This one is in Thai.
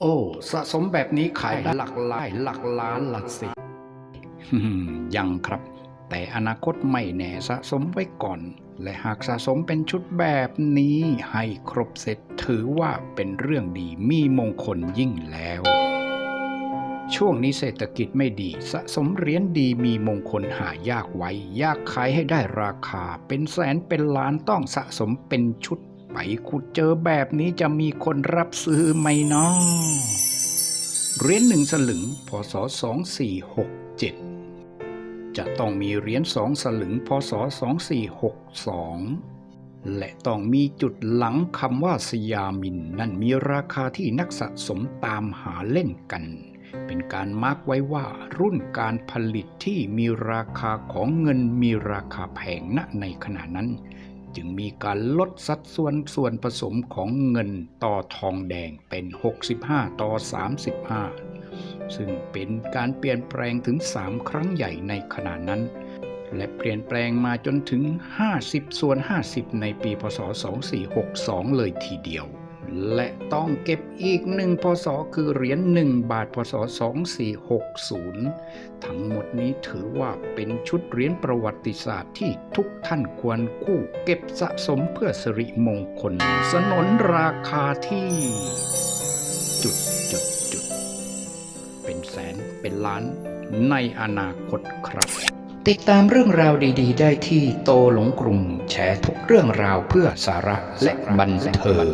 โอ้สะสมแบบนี้ขายได้หลักล้านหลักล้านหลักสิยังครับ แต่อนาคตไม่แน่สะสมไว้ก่อน และหากสะสมเป็นชุดแบบนี้ให้ครบเสร็จถือว่าเป็นเรื่องดีมีมงคลยิ่งแล้ว ช่วงนี้เศรษฐกิจไม่ดี สะสมเหรียญดีมีมงคลหายากไว้ ยากขายให้ได้ราคา เป็นแสนเป็นล้านต้องสะสมเป็นชุด ไปขุดเจอแบบนี้จะมีคนรับซื้อไหมเนาะเหรียญหนึ่งสลึงพศ 2467 จะต้องมีเหรียญสองสลึงพศ 2462 และต้องมีจุดหลังคำว่าสยามิน นั่นมีราคาที่นักสะสมตามหาเล่นกัน เป็นการมาร์กไว้ว่ารุ่นการผลิตที่มีราคาของเงินมีราคาแพงณในขณะนั้น จึงมีการลดสัดส่วนส่วนผสมของเงินต่อทองแดงเป็น 65 ต่อ 35 ซึ่งเป็นการเปลี่ยนแปลงถึง 3 ครั้งใหญ่ในขณะนั้น และเปลี่ยนแปลงมาจนถึง 50 ส่วน 50 ในปีพศ 2462 เลยทีเดียว และต้องเก็บอีกหนึ่งพศคือเหรียญ1บาทพศ 2460 ทั้งหมดนี้ถือว่าเป็นชุดเหรียญประวัติศาสตร์ที่ทุกท่านควรคู่เก็บสะสมเพื่อสิริมงคล สนนราคาที่จุดจุดจุดเป็นแสนเป็นล้านในอนาคตครับ ติดตามเรื่องราวดีๆ ได้ที่โตหลงกรุงแชร์ทุกเรื่องราวเพื่อสาระและบันเทิง